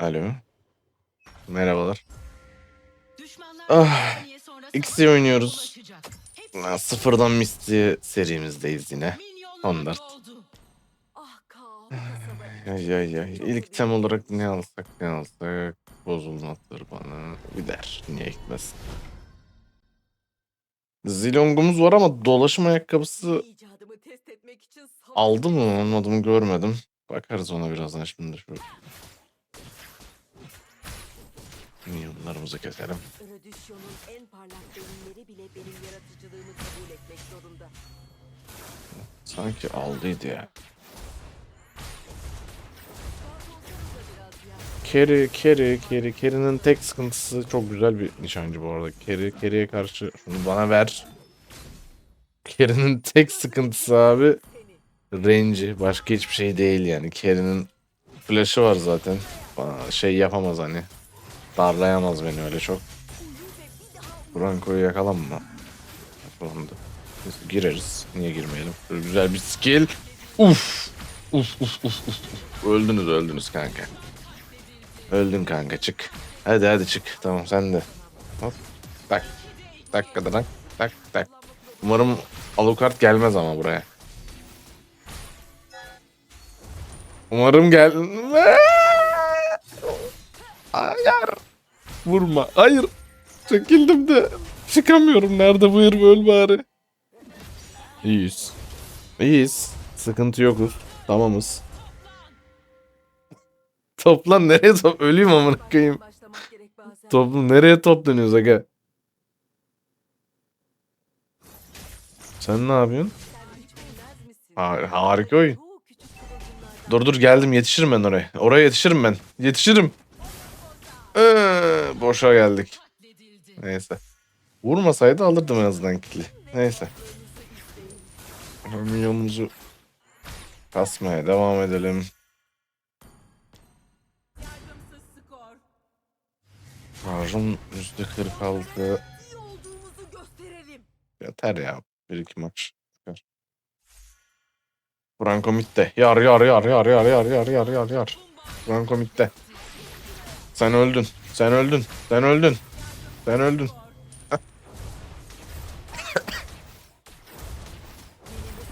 Alo. Merhabalar. Ah, X'i oynuyoruz. Ha, Sıfırdan Misty serimizdeyiz yine. oldu. Ah. Ay ay ay. İlk tem olarak ne alsak ne alsak. Bozulmazdır bana. Gider. Niye gitmez? Zilongumuz var ama dolaşım ayakkabısı aldı mı almadı mı görmedim. Bakarız ona birazdan şimdi şu. Milyonlarımızı keselim. Rödisyon'un en parlak beyinleri bile benim yaratıcılığımı kabul etmek zorunda. Sanki aldıydı ya. Kerry, Kerry, Kerry. Kerry'nin tek sıkıntısı çok güzel bir nişancı bu arada. Kerry, Kerry'e karşı şunu bana ver. Kerry'nin tek sıkıntısı abi range'i. Başka hiçbir şey değil yani. Kerry'nin flash'ı var zaten. Bana şey yapamaz hani. Darlayamaz beni öyle çok. Branko'yu yakalanma. Yakalandı. Biz gireriz. Niye girmeyelim? Böyle güzel bir skill. Uf. Uf uf uf uf. Öldünüz öldünüz kanka. Öldün kanka çık. Hadi hadi çık. Tamam sen de. Hop. Tak. Tak tak tak tak. Umarım Alucard gelmez ama buraya. Umarım gel... Hayır. Vurma. Hayır. Çekildim de. Çıkamıyorum. Nerede bu herif öl bari. İyiyiz. İyiyiz. Sıkıntı yokuz. Tamamız. Toplan nereye top? Öleyim amına koyayım. Toplu nereye toplanıyoruz aga? Sen ne yapıyorsun? Sen hiç bilmez misin? Ha- harika oyun. Dur dur geldim yetişirim ben oraya. Oraya yetişirim ben. Yetişirim. Ee, boşa geldik. Neyse. Vurmasaydı alırdım en azından kili. Neyse. Milyonumuzu kasmaya devam edelim. Skor. Harun %46 iyi olduğumuzu gösterelim. yeter ya. Bir iki maç. Yeter. Franco mitte. Yar yar yar yar yar yar yar yar yar. Franco mitte. Sen öldün. Sen öldün. Sen öldün. Sen öldün.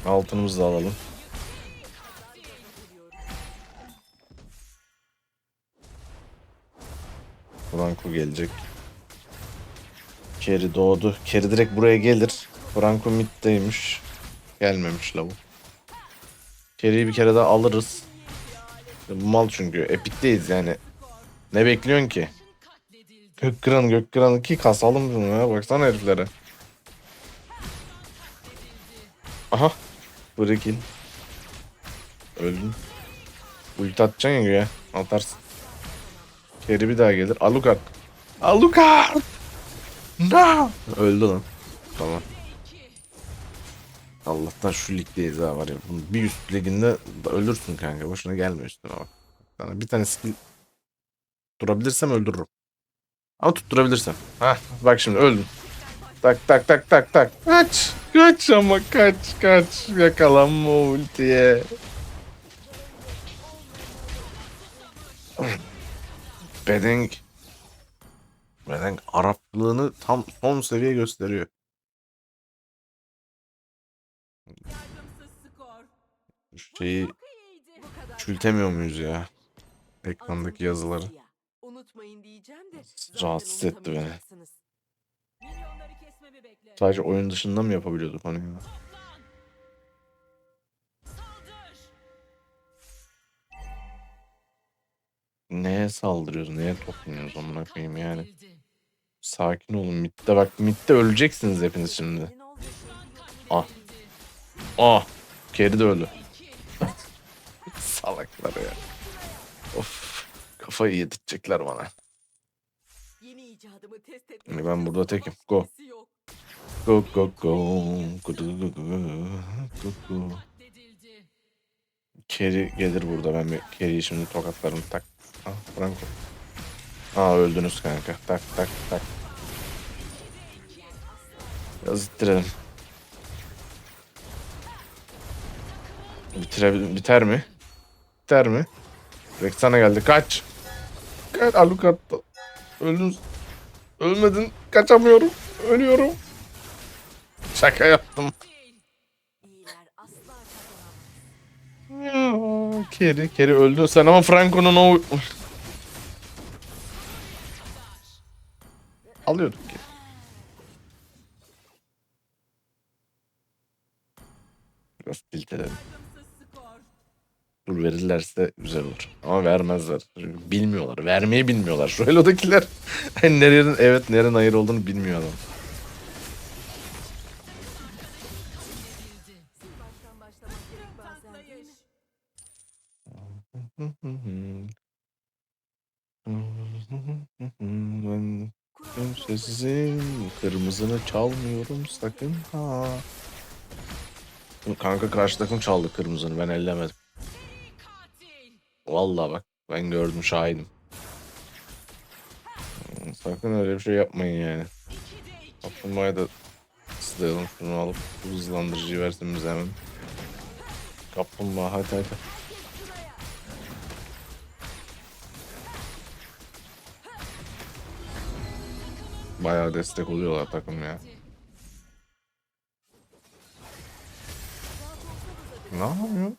Altınımızı da alalım. Franco gelecek. Kerry doğdu. Kerry direkt buraya gelir. Franco middeymiş. Gelmemiş lavuk. Kerry'i bir kere daha alırız. Mal çünkü. Epik'teyiz yani. Ne bekliyorsun ki? Katledildi. Gök kıran gök kıran ki kasalım bunu ya. Baksana heriflere. Aha. Breakin. Öldün. Ulti atacaksın ya güya. Atarsın. Kerry bir daha gelir. Alucard. Alucard! No! Öldü lan. Tamam. Allah'tan şu ligdeyiz ha var ya. Bunun bir üst liginde ölürsün kanka. Boşuna gelme üstüne bak. Sana bir tane skill durabilirsem öldürürüm. Ama tutturabilirsem. Hah bak şimdi öldüm. Tak tak tak tak tak. Kaç. Kaç ama kaç kaç. Yakalanma ultiye. Bedeng. Bedeng Araplığını tam son seviye gösteriyor. Şeyi küçültemiyor muyuz ya? Ekrandaki yazıları. Unutmayın diyeceğim de. Rahatsız etti beni. Sadece oyun dışında mı yapabiliyorduk onu ya? Neye saldırıyoruz? Neye toplanıyoruz amına koyayım yani? Sakin olun. Midde bak midde öleceksiniz hepiniz şimdi. Ah. Ah. Keri de öldü. Salaklar ya. Kafayı yedirtecekler bana. Yeni icadımı test etmek Yani ben burada tekim. Go. Go go go. Go go go go. Go go. Keri gelir burada. Ben bir Keri'yi şimdi tokatlarım. Tak. Ah Franco. Aa öldünüz kanka. Tak tak tak. Biraz ittirelim. Bitire, biter mi? Biter mi? Rexana geldi. Kaç. Kaç Alucard'da. Öldün. Ölmedin. Kaçamıyorum. Ölüyorum. Şaka yaptım. Ya, Keri, Keri öldü. Sen ama Franco'nun o... Alıyorduk ki. Verirlerse güzel olur. Ama vermezler. Bilmiyorlar. Vermeyi bilmiyorlar. Şu Elo'dakiler hani nerenin evet nerenin hayır olduğunu bilmiyor adam. Ben kimsesizim. Kırmızını çalmıyorum sakın ha. Kanka karşı takım çaldı kırmızını ben ellemedim. Vallahi bak ben gördüm şahidim. Hmm, Sakın öyle bir şey yapmayın yani. Kaplumbağayı da ıslayalım şunu alıp hızlandırıcıyı versin bize hemen. Kaplumbağa hadi hadi. Bayağı destek oluyorlar takım ya. Ne yapıyor?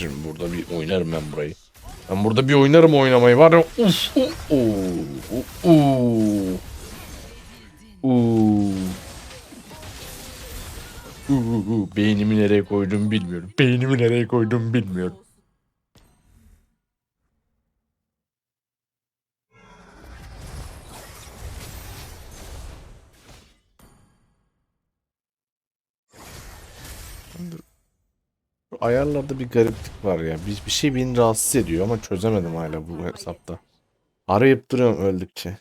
Şimdi burada bir oynarım ben burayı. Ben burada bir oynarım oynamayı var ya. Uf, uf, uf, uf, uf. Uf, Beynimi nereye koydum bilmiyorum. Beynimi nereye koydum bilmiyorum. Ayarlarda bir gariplik var ya. Bir, bir şey beni rahatsız ediyor ama çözemedim hala bu hesapta. Arayıp duruyorum öldükçe.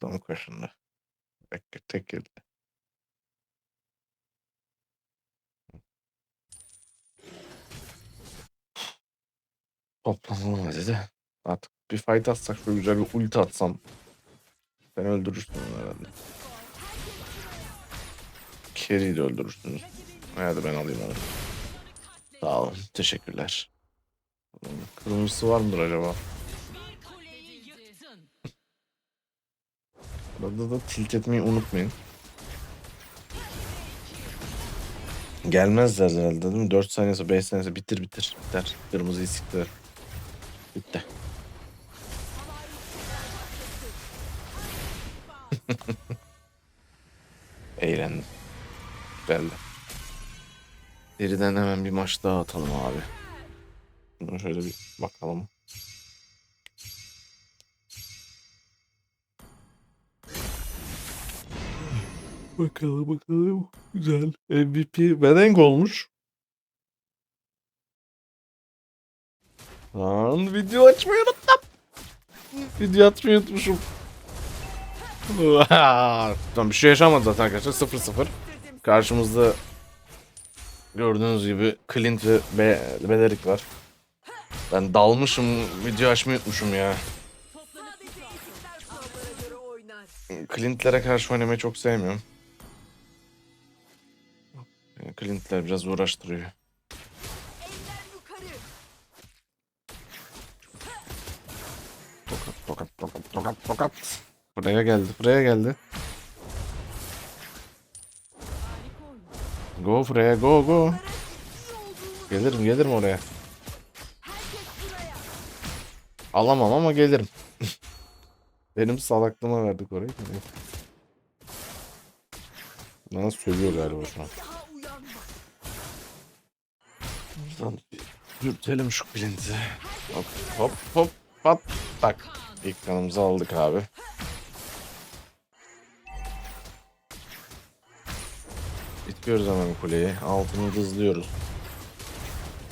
Tam kaşında. Bekle tek elde. Toplanılmaz de. Artık bir fight atsak şöyle güzel bir ulti atsam. Sen öldürürsün herhalde. Carry'i de öldürürsünüz. Hadi ben alayım onu. Sağ olun. Teşekkürler. Kırmızısı var mıdır acaba? Burada da tilt etmeyi unutmayın. Gelmezler herhalde değil mi? 4 saniyesi 5 saniyesi bitir bitir. Biter. Kırmızıyı siktir. Bitti. Eğlendim. Güzeldi. Deriden hemen bir maç daha atalım abi. Şöyle bir bakalım. Bakalım bakalım. Güzel. MVP Bedenk olmuş. Lan video açmayı unuttum. Video açmayı unutmuşum. tamam bir şey yaşamadı zaten arkadaşlar. 0-0. Karşımızda gördüğünüz gibi Clint ve Be var. Ben dalmışım video açmayı unutmuşum ya. Clint'lere karşı oynamayı çok sevmiyorum. Clint'ler biraz uğraştırıyor. Tokat tokat tokat tokat tokat. Buraya geldi buraya geldi. Harika oyun. Go buraya go go. Gelirim gelirim oraya. Alamam ama gelirim. Benim salaklığıma verdik orayı. Bana sövüyor galiba şu an. Bir dürtelim şu Clint'i. Hop hop hop pat tak. İlk kanımızı aldık abi. Bitiyoruz hemen kuleyi. Altını hızlıyoruz.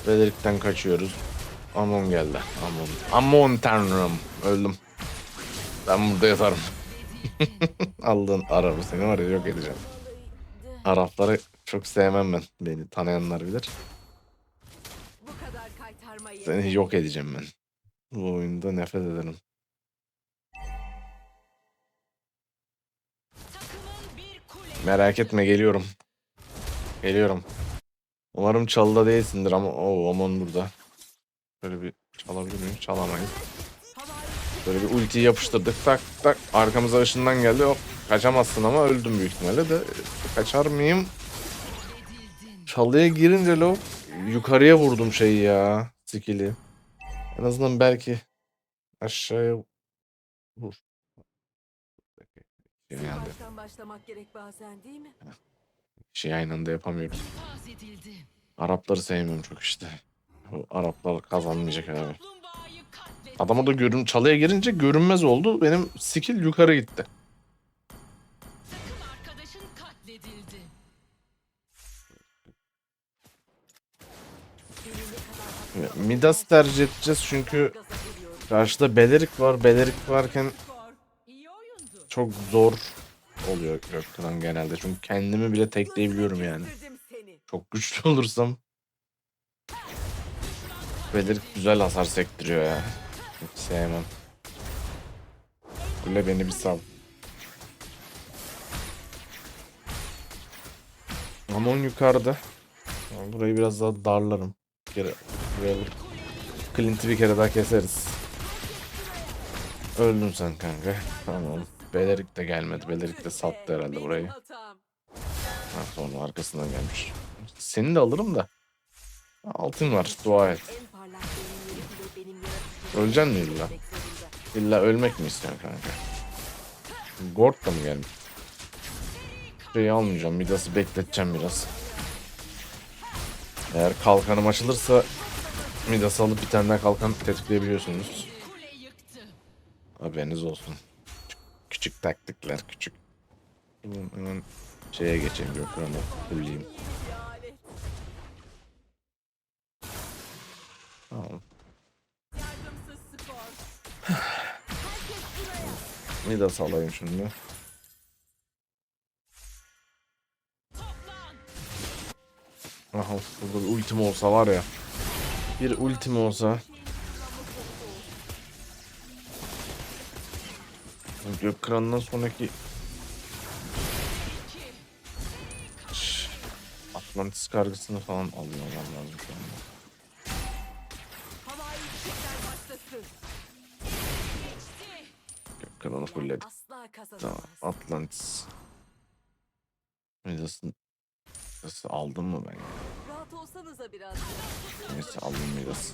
Belerik'ten kaçıyoruz. Amon geldi. Amon. Amon tanrım. Öldüm. Ben burada yatarım. Aldın arabı seni var ya yok edeceğim. Arapları çok sevmem ben. Beni tanıyanlar bilir. Seni yok edeceğim ben. Bu oyunda nefret ederim. Merak etme geliyorum. Geliyorum. Umarım çalıda değilsindir ama o aman burada. Böyle bir çalabilir miyim? Çalamayız. Böyle bir ulti yapıştırdık tak tak arkamıza ışından geldi hop kaçamazsın ama öldüm büyük ihtimalle de kaçar mıyım? Çalıya girince lo yukarıya vurdum şeyi ya skill'i. En azından belki aşağıya vur. Yani başlamak gerek bazen değil mi? Şey aynı anda edildi. Arapları sevmiyorum çok işte. Bu Araplar kazanmayacak abi. Adama da görün çalıya girince görünmez oldu. Benim skill yukarı gitti. Midas tercih edeceğiz çünkü karşıda Belerik var. Belerik varken çok zor oluyor Göktuğ'dan genelde. Çünkü kendimi bile tekleyebiliyorum yani. Çok güçlü olursam Belerik güzel hasar sektiriyor ya. Hiç sevmem. Kule beni bir sal. Amon yukarıda. Burayı biraz daha darlarım. Bir kere buraya vurup Clint'i bir kere daha keseriz. Öldün sen kanka. Tamam. Belerik de gelmedi. Belerik de sattı herhalde burayı. Ha, sonra arkasından gelmiş. Seni de alırım da. Altın var. Dua et. Öleceksin mi illa? İlla ölmek mi istiyorsun kanka? Gord da mı gelmiş? Şeyi almayacağım. Midas'ı bekleteceğim biraz. Eğer kalkanım açılırsa Midas'ı alıp bir tane daha kalkan tetikleyebiliyorsunuz. Haberiniz olsun. Küçük, taktikler küçük. Hemen, hemen şeye geçeyim Gökhan'a. Fulleyim. Tamam. Midas alayım şimdi. Aha burada bir ultim olsa var ya. Bir ultim olsa. Gökkıran'dan sonraki Şş, Atlantis kargısını falan olmam lazım şu anda. Fullledik. Asla kazanamaz. Tamam Atlantis. Midas'ın Midas'ı aldım mı ben? Rahat olsanıza biraz. Neyse aldım Midas.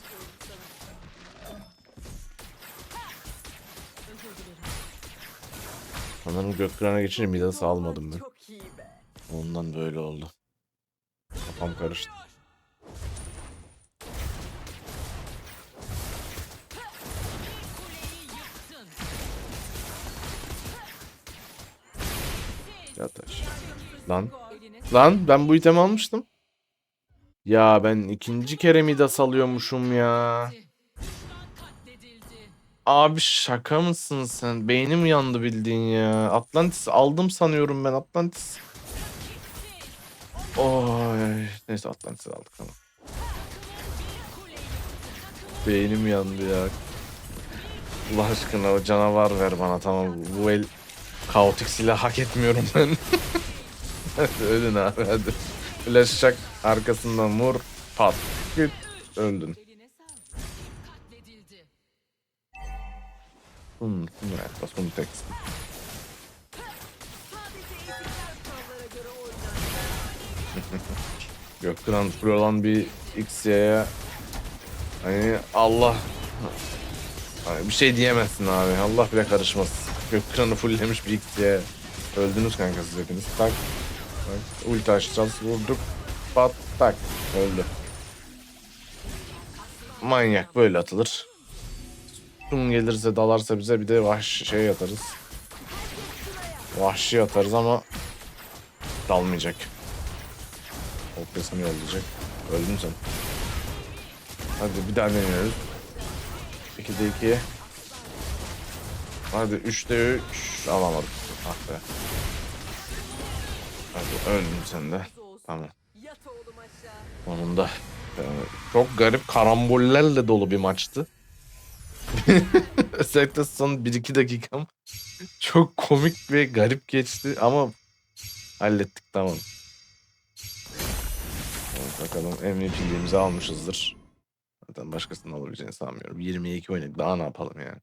Sanırım Gökkıran'a geçince Midas'ı almadım ben. Ondan böyle oldu. Kafam karıştı. Kuleyi yıktın. Yat aşağı. Lan. Lan ben bu itemi almıştım. Ya ben ikinci kere Midas alıyormuşum ya. Abi şaka mısın sen? Beynim yandı bildiğin ya. Atlantis aldım sanıyorum ben Atlantis. Oy. Neyse Atlantis aldık tamam. Beynim yandı ya. Allah aşkına o canavar ver bana tamam. Bu el kaotik silah hak etmiyorum ben. hadi ölün abi hadi. Flash arkasından vur. Pat. Git. Öldün. Ezikler kurallara göre oynar. Gökkıran full olan bir XY'ye hani Allah Hani bir şey diyemezsin abi. Allah bile karışmaz. Gökkıran'ı fulllemiş bir XY. Öldünüz kanka siz hepiniz. Tak. tak. Ulti açacağız. Vurduk. Pat tak. Öldü. Manyak böyle atılır. Sun gelirse dalarsa bize bir de vahşi şey atarız. Vahşi atarız ama dalmayacak. Oklasını yollayacak. Öldün sen. Hadi bir daha deniyoruz. 2'de 2. Hadi 3'te 3. Alamadık. Ah be. Hadi öldün sen de. Tamam. Sonunda. Yani çok garip karambollerle dolu bir maçtı. Özellikle son 1-2 dakikam çok komik ve garip geçti ama hallettik tamam. Evet, Bakalım MVP'liğimizi almışızdır. Zaten başkasının alabileceğini sanmıyorum. 22 oynadık. Daha ne yapalım yani?